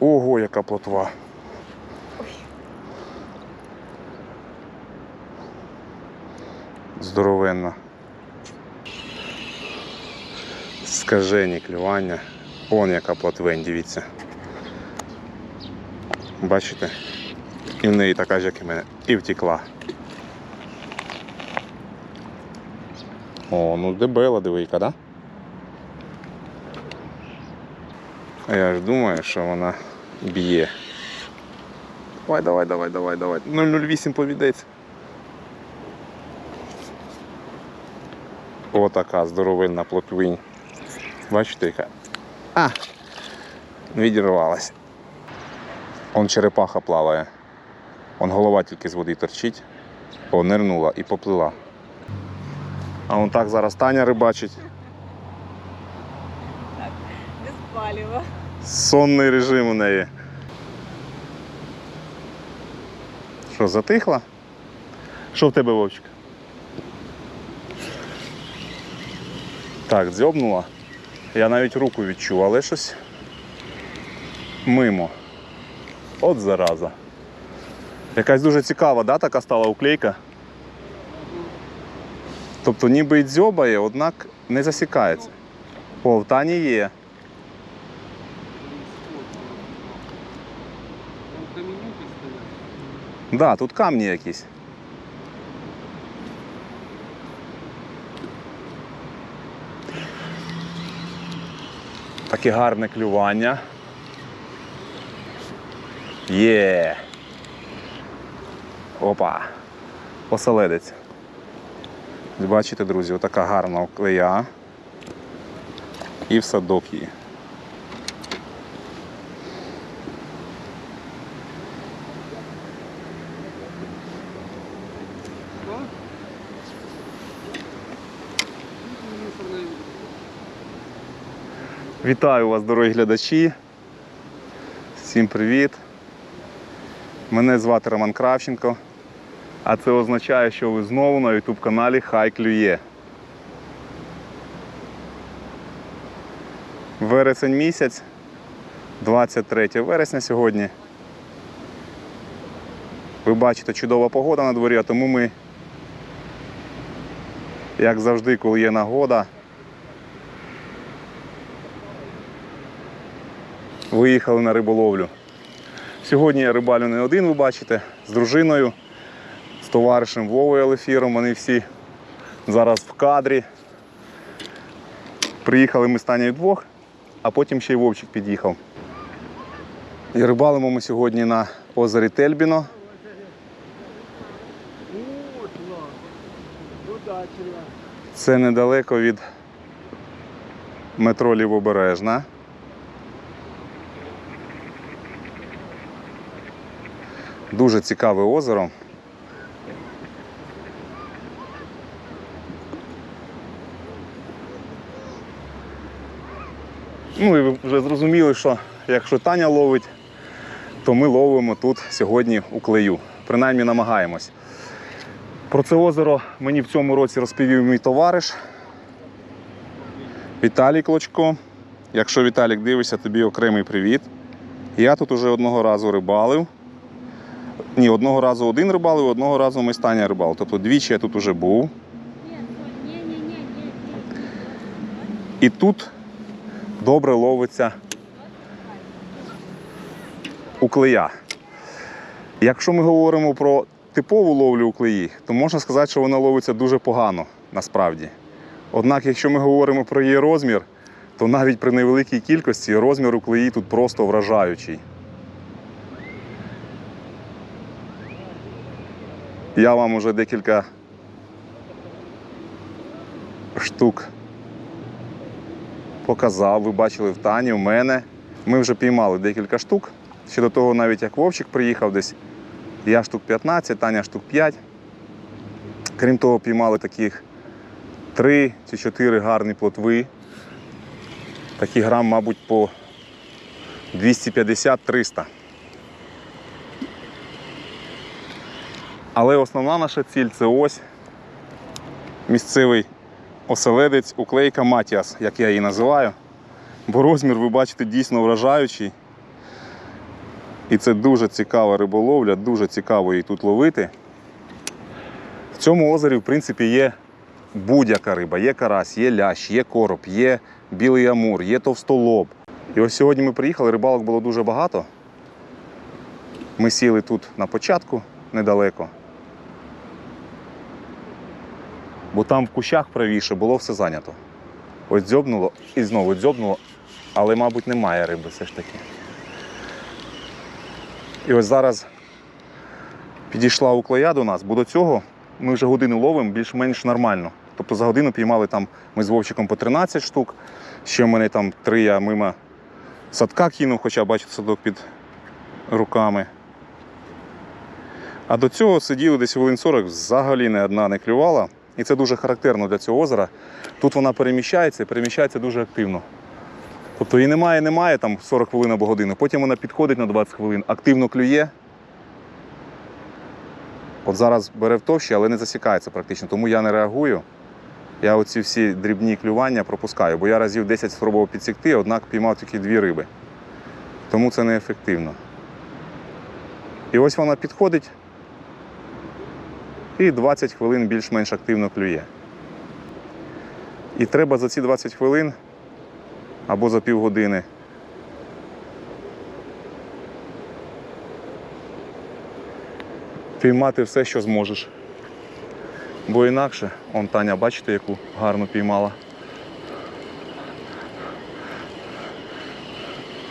Ого, яка плотва. Здоровенна. Скажені клювання. Он яка плотвень, дивіться. Бачите? І в неї така ж, як і мене. І втекла. О, ну дебела дивийка, да? А я ж думаю, що вона б'є. Давай, давай, давай, давай, давай. 008 повідець. Отака здоровенна плотвинь. Бачите, яка? А! Відірвалась. Он черепаха плаває. Он голова тільки з води торчить. О, нирнула і поплила. А он так зараз Таня рибачить. Без. Сонний режим у неї. Що, затихла? Що в тебе, Вовчик? Так, дзьобнула. Я навіть руку відчув, але щось мимо. От зараза. Якась дуже цікава, да, така стала уклейка. Тобто ніби й дзьобає, однак не засікається. О, в Тані є. Там каменюки стоять. Да, тут камні якісь. Таке гарне клювання. Є. Опа. Оселедець. Бачите, друзі, отака гарна оклея. І в садок її. Вітаю вас, дорогі глядачі. Всім привіт. Мене звати Роман Кравченко, а це означає, що ви знову на YouTube каналі Хай Клює. Вересень місяць, 23 вересня сьогодні. Ви бачите, чудова погода на дворі, а тому ми, як завжди, коли є нагода, виїхали на риболовлю. Сьогодні я рибалю не один, ви бачите, з дружиною, з товаришем Вовою Алефіром. Вони всі зараз в кадрі. Приїхали ми з Танею вдвох, а потім ще й Вовчик під'їхав. І рибалимо ми сьогодні на озері Тельбіно. Це недалеко від метро Лівобережна. Дуже цікаве озеро. Ну і ви вже зрозуміли, що якщо Таня ловить, то ми ловимо тут сьогодні у клею. Принаймні намагаємось. Про це озеро мені в цьому році розповів мій товариш Віталій Клочко. Якщо Віталік дивишся, тобі окремий привіт. Я тут уже одного разу рибалив. Ні, одного разу один рибалив, одного разу ми Таня рибалив. Тобто двічі я тут уже був. І тут добре ловиться уклея. Якщо ми говоримо про типову ловлю уклеї, то можна сказати, що вона ловиться дуже погано насправді. Однак, якщо ми говоримо про її розмір, то навіть при невеликій кількості розмір уклеї тут просто вражаючий. Я вам уже декілька штук показав. Ви бачили в Тані, в мене. Ми вже піймали декілька штук. Ще до того, навіть як Вовчик приїхав десь, я штук 15, Таня штук 5. Крім того, піймали таких 3 чи 4 гарні плотви. Такі грам, мабуть, по 250-300. Але основна наша ціль це ось місцевий оселедець, уклейка Матіас, як я її називаю. Бо розмір, ви бачите, дійсно вражаючий. І це дуже цікава риболовля, дуже цікаво її тут ловити. В цьому озері, в принципі, є будь-яка риба. Є карась, є лящ, є короб, є білий амур, є товстолоб. І ось сьогодні ми приїхали, рибалок було дуже багато. Ми сіли тут на початку недалеко. Бо там в кущах правіше було все зайнято. Ось дзьобнуло і знову дзьобнуло, але, мабуть, немає риби все ж таки. І ось зараз підійшла уклея до нас, бо до цього ми вже годину ловимо більш-менш нормально. Тобто за годину піймали там ми з Вовчиком по 13 штук, ще в мене там три я мимо садка кинув, хоча бачите садок під руками. А до цього сиділи десь хвилин 40, взагалі не одна не клювала. І це дуже характерно для цього озера. Тут вона переміщається і переміщається дуже активно. Тобто її немає, немає там 40 хвилин або годину. Потім вона підходить на 20 хвилин, активно клює. От зараз бере в товщі, але не засікається практично, тому я не реагую. Я оці всі дрібні клювання пропускаю, бо я разів 10 спробував підсікти, однак піймав тільки дві риби. Тому це неефективно. І ось вона підходить і 20 хвилин більш-менш активно клює. І треба за ці 20 хвилин або за півгодини піймати все, що зможеш. Бо інакше, он Таня, бачите, яку гарно піймала.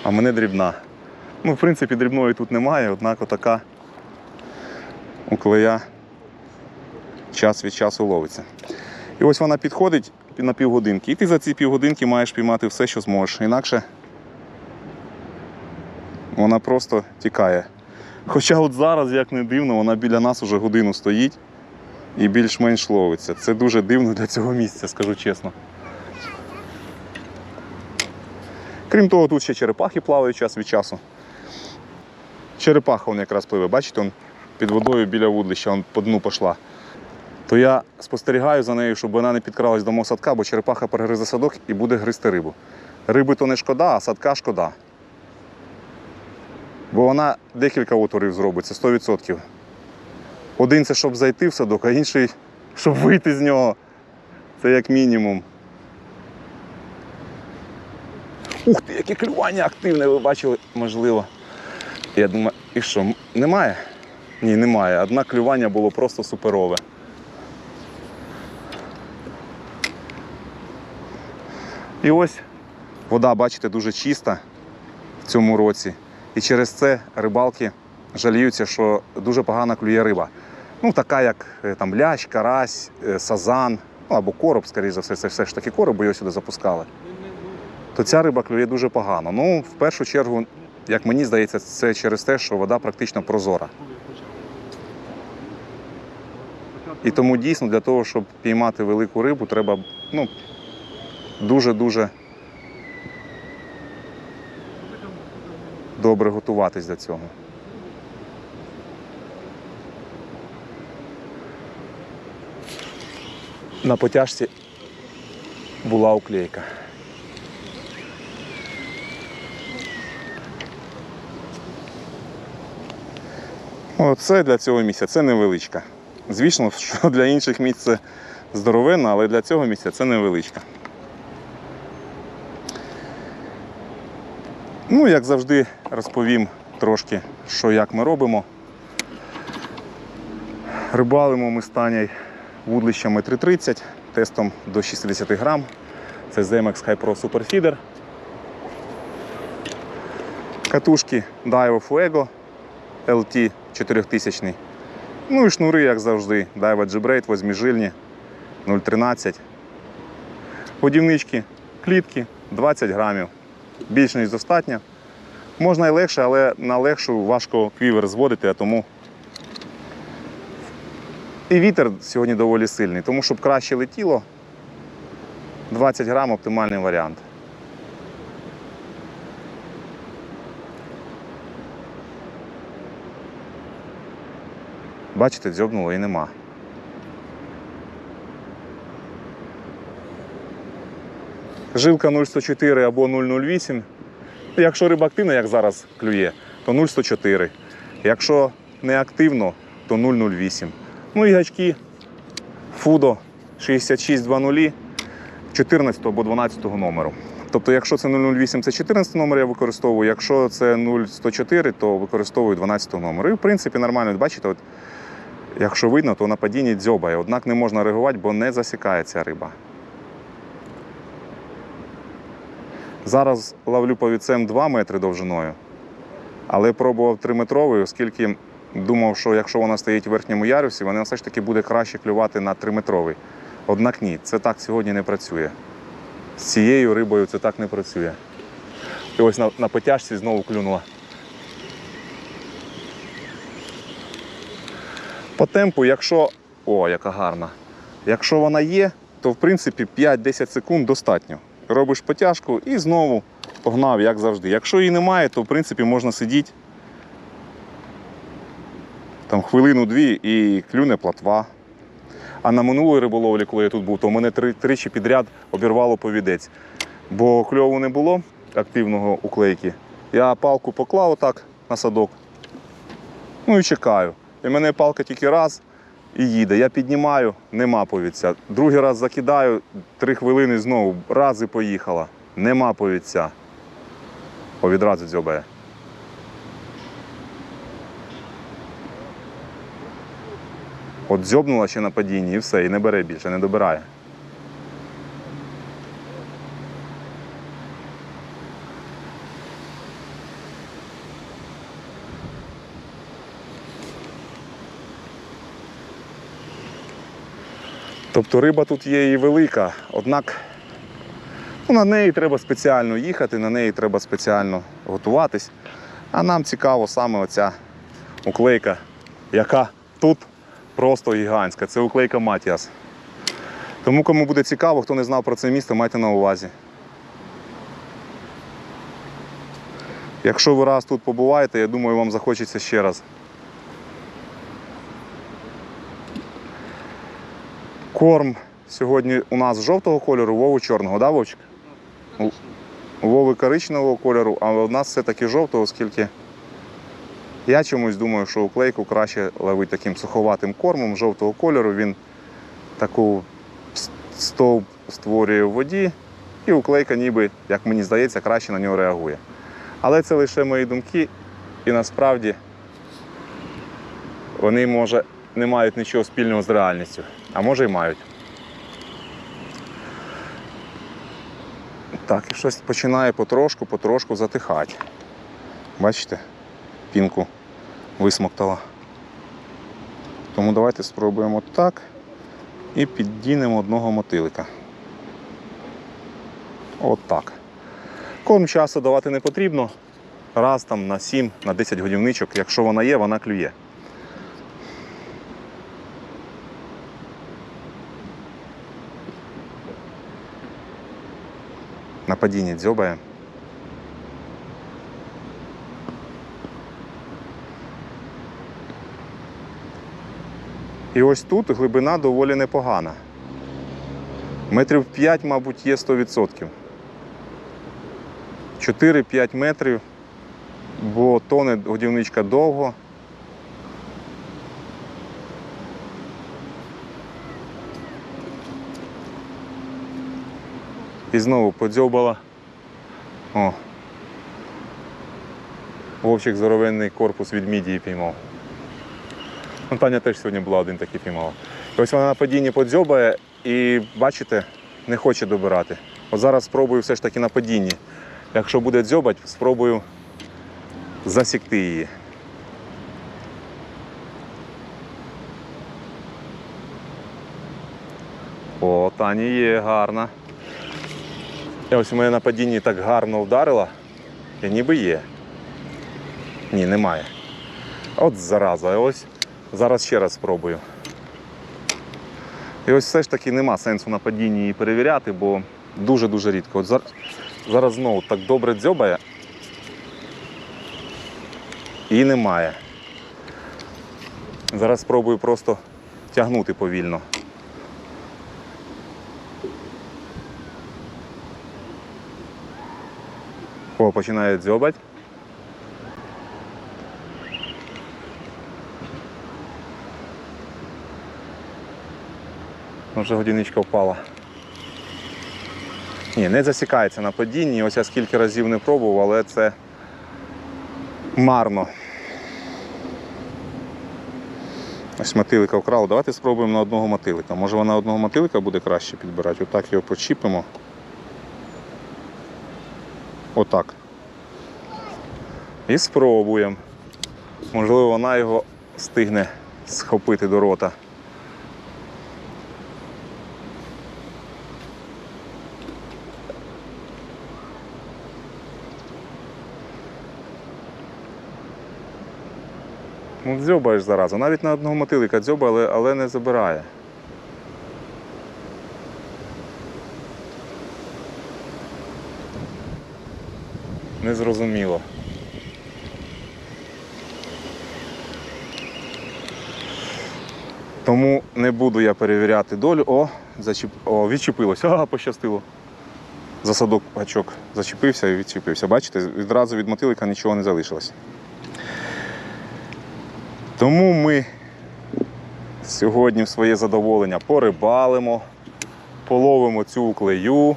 А мене дрібна. Ну, в принципі, дрібної тут немає, однак отака уклея час від часу ловиться. І ось вона підходить на півгодинки. І ти за ці півгодинки маєш піймати все, що зможеш. Інакше вона просто тікає. Хоча от зараз, як не дивно, вона біля нас уже годину стоїть і більш-менш ловиться. Це дуже дивно для цього місця, скажу чесно. Крім того, тут ще черепахи плавають час від часу. Черепаха он якраз пливе, бачите, он під водою біля вудлища, он по дну пішла. То я спостерігаю за нею, щоб вона не підкралась до мого садка, бо черепаха перегризе садок і буде гризти рибу. Риби то не шкода, а садка шкода. Бо вона декілька отворів зробить, це 100%. Один це щоб зайти в садок, а інший щоб вийти з нього. Це як мінімум. Ух ти, яке клювання активне, ви бачили, можливо. Я думаю, і що, немає? Ні, немає. Однак клювання було просто суперове. І ось вода, бачите, дуже чиста в цьому році. І через це рибалки жаліються, що дуже погано клює риба. Ну, така як е, там лящ, карась, е, сазан, ну або короб, скоріш за все, це все ж таки короб, бо його сюди запускали. То ця риба клює дуже погано. Ну, в першу чергу, як мені здається, це через те, що вода практично прозора. І тому дійсно для того, щоб піймати велику рибу, треба ну, дуже-дуже добре готуватись до цього. На потяжці була уклейка. Оце для цього місця це невеличка. Звісно, що для інших місць це здоровенна, але для цього місця це невеличка. Ну, як завжди, розповім трошки, що як ми робимо. Рибалимо ми з Таней вудлищами 330, тестом до 60 грам. Це ZMX High Pro Super Feeder. Катушки Daiwa Fuego LT 4000. Ну і шнури, як завжди, Daiwa G-Braid, восьмижильні 0,13. Годівнички, клітки 20 грамів. Більш ніж достатньо. Можна і легше, але на легшу важко квівер зводити, а тому. І вітер сьогодні доволі сильний, тому щоб краще летіло, 20 грам оптимальний варіант. Бачите, дзьобнуло і нема. Жилка 0,104 або 0,08. Якщо риба активна, як зараз клює, то 0,104. Якщо не активно, то 0,08. Ну і гачки Фудо 6620 14 або 12 номеру. Тобто, якщо це 008, це 14 номер я використовую, якщо це 0104, то використовую 12 номер. І в принципі нормально, бачите, от, якщо видно, то на падінні дзьобає. Однак не можна реагувати, бо не засікається риба. Зараз ловлю повіцем 2 метри довжиною, але пробував 3 метровий, оскільки думав, що якщо вона стоїть в верхньому ярусі, вона все ж таки буде краще клювати на 3 метровий. Однак ні, це так сьогодні не працює. З цією рибою це так не працює. І ось на, на потяжці знову клюнула. По темпу, якщо. О, яка гарна. Якщо вона є, то в принципі 5-10 секунд достатньо. Робиш потяжку і знову погнав, як завжди. Якщо її немає, то в принципі можна сидіти там хвилину-дві і клюне платва. А на минулої риболовлі, коли я тут був, то мене три, тричі підряд обірвало повідець. Бо кльову не було активного уклейки. Я палку поклав отак на садок. Ну і чекаю. І мене палка тільки раз і їде. Я піднімаю, нема повідця. Другий раз закидаю, три хвилини знову, раз поїхала. Нема повідця. О, відразу дзьобає. От дзьобнула ще на падінні і все, і не бере більше, не добирає. Тобто риба тут є і велика, однак ну, на неї треба спеціально їхати, на неї треба спеціально готуватись. А нам цікаво саме оця уклейка, яка тут просто гігантська. Це уклейка Матіас. Тому кому буде цікаво, хто не знав про це місто, майте на увазі. Якщо ви раз тут побуваєте, я думаю, вам захочеться ще раз. Корм сьогодні у нас жовтого кольору, Вову чорного, да, Вовчик? У у Вови коричневого кольору, а у нас все-таки жовтого, оскільки я чомусь думаю, що уклейку краще ловити таким суховатим кормом жовтого кольору. Він таку стовп створює в воді, і уклейка ніби, як мені здається, краще на нього реагує. Але це лише мої думки, і насправді вони, може, не мають нічого спільного з реальністю, а може і мають. Так, і щось починає потрошку, потрошку затихати. Бачите, пінку висмоктала. Тому давайте спробуємо так і піддінемо одного мотилика. От так. Корм часу давати не потрібно. Раз там на 7, на 10 годівничок. Якщо вона є, вона клює. На падінні дзьобає. І ось тут глибина доволі непогана. Метрів 5, мабуть, є 100%. 4-5 метрів, бо тоне годівничка довго. І знову подзьобала. О. Вовчик здоровенний корпус від мідії піймав. Ну, Таня теж сьогодні була один такий піймала. Ось вона на падінні подзьобає і, бачите, не хоче добирати. От зараз спробую все ж таки на падінні. Якщо буде дзьобать, спробую засікти її. О, Тані є гарна. І ось у мене на падінні так гарно вдарила, і ніби є. Ні, немає. От зараза, ось зараз ще раз спробую. І ось все ж таки нема сенсу на падінні її перевіряти, бо дуже-дуже рідко. От зараз, зараз знову так добре дзьобає. І немає. Зараз спробую просто тягнути повільно. О, починає дзьобать. Ну, вже годіничка впала. Ні, не засікається на падінні. Ось я скільки разів не пробував, але це марно. Ось мотилика вкрала, Давайте спробуємо на одного мотилика. Може вона одного мотилика буде краще підбирати. Отак його почіпимо. Отак. І спробуємо. Можливо, вона його стигне схопити до рота. Ну, дзьобаєш зараза. Навіть на одного мотилика дзьоба, але, але не забирає. Незрозуміло. Тому не буду я перевіряти долю. О, зачіп... О відчепилося. Ага, пощастило. Засадок гачок зачепився і відчепився. Бачите, відразу від мотилика нічого не залишилось. Тому ми сьогодні в своє задоволення порибалимо, половимо цю уклею.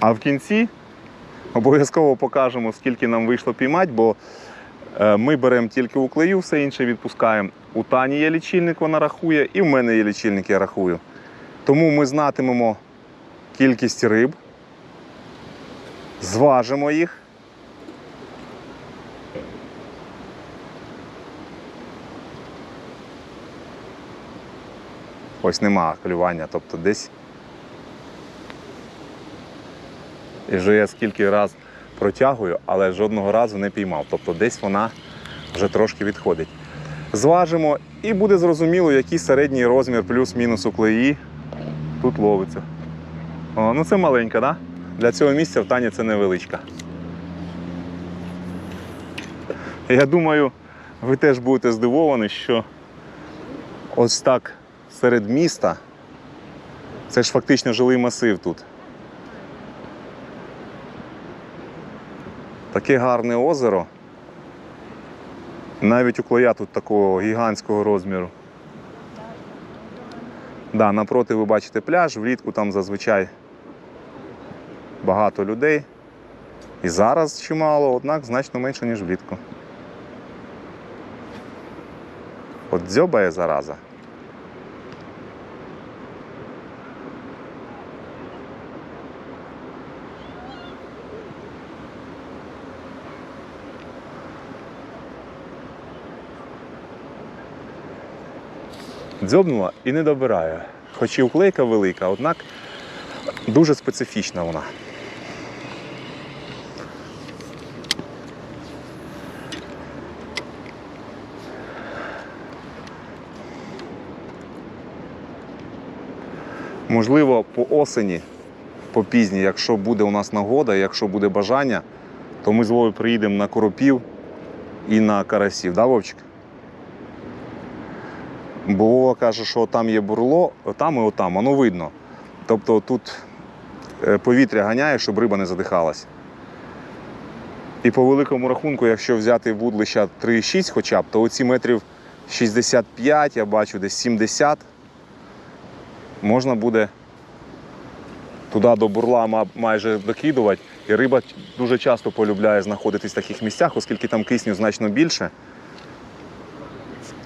А в кінці обов'язково покажемо, скільки нам вийшло піймати, бо е, ми беремо тільки уклею, все інше відпускаємо. У Тані є лічильник, вона рахує, і в мене є лічильник, я рахую. Тому ми знатимемо кількість риб, зважимо їх. Ось нема клювання, тобто десь. І вже я скільки раз протягую, але жодного разу не піймав. Тобто десь вона вже трошки відходить. Зважимо і буде зрозуміло, який середній розмір плюс-мінус уклеї тут ловиться. О, ну це маленька, да? Для цього місця в Тані це невеличка. Я думаю, ви теж будете здивовані, що ось так серед міста. Це ж фактично жилий масив тут. Таке гарне озеро. Навіть у клоя тут такого гігантського розміру. Да, напроти ви бачите пляж, влітку там зазвичай багато людей. І зараз чимало, однак значно менше, ніж влітку. От дзьобає зараза. Дзьобнула і не добирає. Хоч і уклейка велика, однак дуже специфічна вона. Можливо, по осені, по пізній, якщо буде у нас нагода, якщо буде бажання, то ми з Вовою приїдемо на коропів і на карасів, да, Вовчик? Бо Вова каже, що там є бурло, там і отам, воно видно. Тобто тут е, повітря ганяє, щоб риба не задихалась. І по великому рахунку, якщо взяти вудлища 3,6 хоча б, то оці метрів 65, я бачу десь 70, можна буде туди до бурла майже докидувати. І риба дуже часто полюбляє знаходитись в таких місцях, оскільки там кисню значно більше.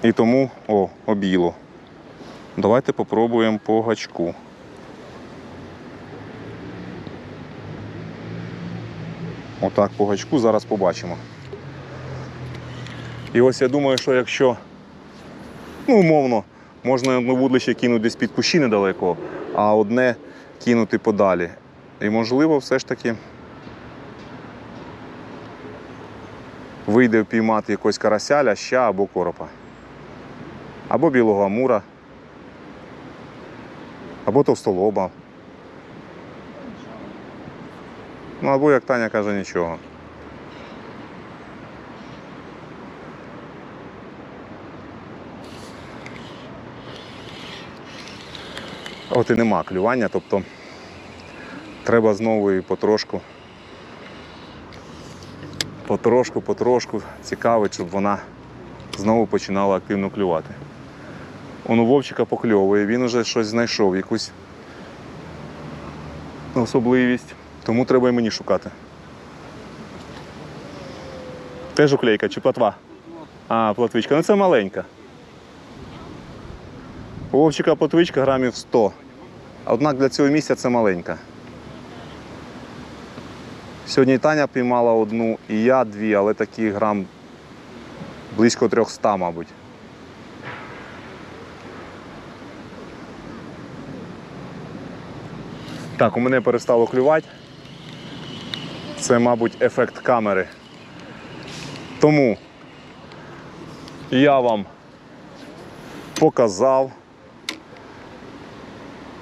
І тому, о, обіло. Давайте попробуємо по гачку. Отак по гачку зараз побачимо. І ось я думаю, що якщо, ну, умовно, можна одне вудлище кинути десь під кущі недалеко, а одне кинути подалі. І можливо, все ж таки вийде впіймати якогось карася, ляща або коропа або білого амура, або товстолоба. Ну, або, як Таня каже, нічого. От і нема клювання, тобто треба знову і потрошку, потрошку, потрошку цікавить, щоб вона знову починала активно клювати. Он у Вовчика покльовує, він уже щось знайшов, якусь особливість. Тому треба і мені шукати. Теж уклейка чи платва? А, платвичка. Ну це маленька. У Вовчика платвичка грамів 100. Однак для цього місця це маленька. Сьогодні Таня піймала одну, і я дві, але такі грам близько 300, мабуть. Так, у мене перестало клювати. Це, мабуть, ефект камери. Тому я вам показав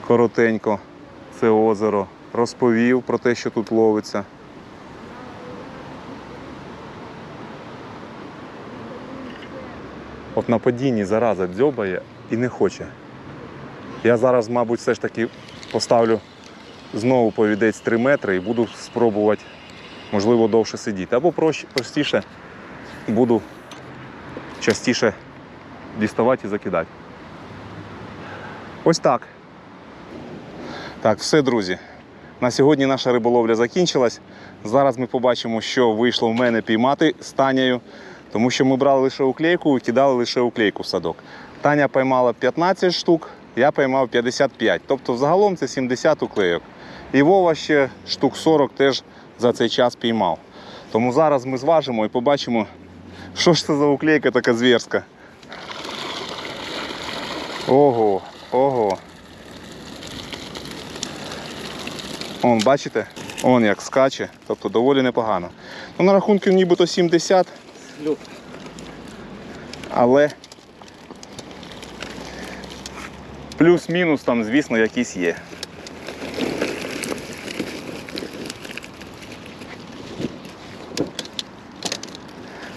коротенько це озеро, розповів про те, що тут ловиться. От на падінні зараза дзьобає і не хоче. Я зараз, мабуть, все ж таки поставлю знову повідець 3 метри і буду спробувати, можливо, довше сидіти. Або простіше буду частіше діставати і закидати. Ось так. Так, все, друзі. На сьогодні наша риболовля закінчилась. Зараз ми побачимо, що вийшло в мене піймати з Танею, тому що ми брали лише уклейку і кидали лише уклейку в садок. Таня поймала 15 штук, я поймав 55. Тобто загалом це 70 уклейок. І Вова ще штук 40 теж за цей час піймав. Тому зараз ми зважимо і побачимо, що ж це за уклейка така звірська. Ого, ого. Он, бачите? Он як скаче, тобто доволі непогано. Ну, на рахунку нібито 70, але плюс-мінус там, звісно, якісь є.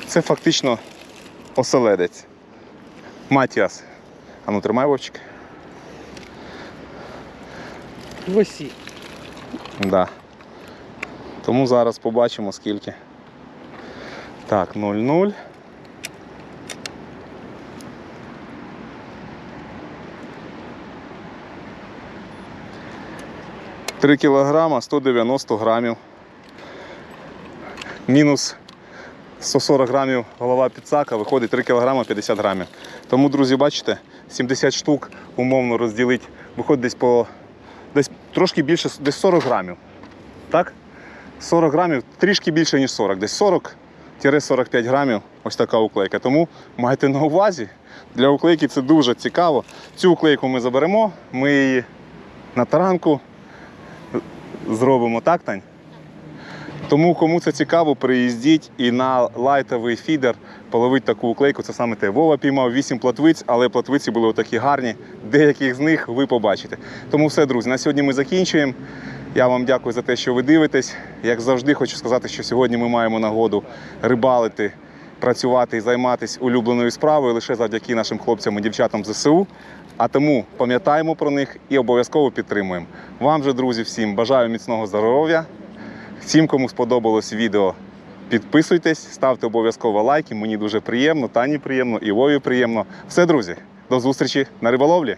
Це фактично оселедець. Матіас. А ну тримай вовчик. В осі. Да. Тому зараз побачимо скільки. Так, 0,0. Три кілограма 190 грамів. Мінус 140 грамів голова підсака, виходить 3 кілограма 50 грамів. Тому, друзі, бачите, 70 штук умовно розділити, виходить десь по десь трошки більше, десь 40 грамів. Так? 40 грамів, трішки більше, ніж 40, десь 40-45 грамів ось така уклейка. Тому майте на увазі, для уклейки це дуже цікаво. Цю уклейку ми заберемо, ми її на таранку зробимо так, Тань? Тому кому це цікаво, приїздіть і на лайтовий фідер половить таку уклейку. Це саме те. Вова піймав 8 платвиць, але платвиці були отакі гарні. Деяких з них ви побачите. Тому все, друзі, на сьогодні ми закінчуємо. Я вам дякую за те, що ви дивитесь. Як завжди, хочу сказати, що сьогодні ми маємо нагоду рибалити, працювати і займатися улюбленою справою лише завдяки нашим хлопцям і дівчатам ЗСУ. А тому пам'ятаємо про них і обов'язково підтримуємо. Вам же, друзі, всім бажаю міцного здоров'я. Всім, кому сподобалось відео, підписуйтесь, ставте обов'язково лайки. Мені дуже приємно, Тані приємно і Вові приємно. Все, друзі, до зустрічі на риболовлі.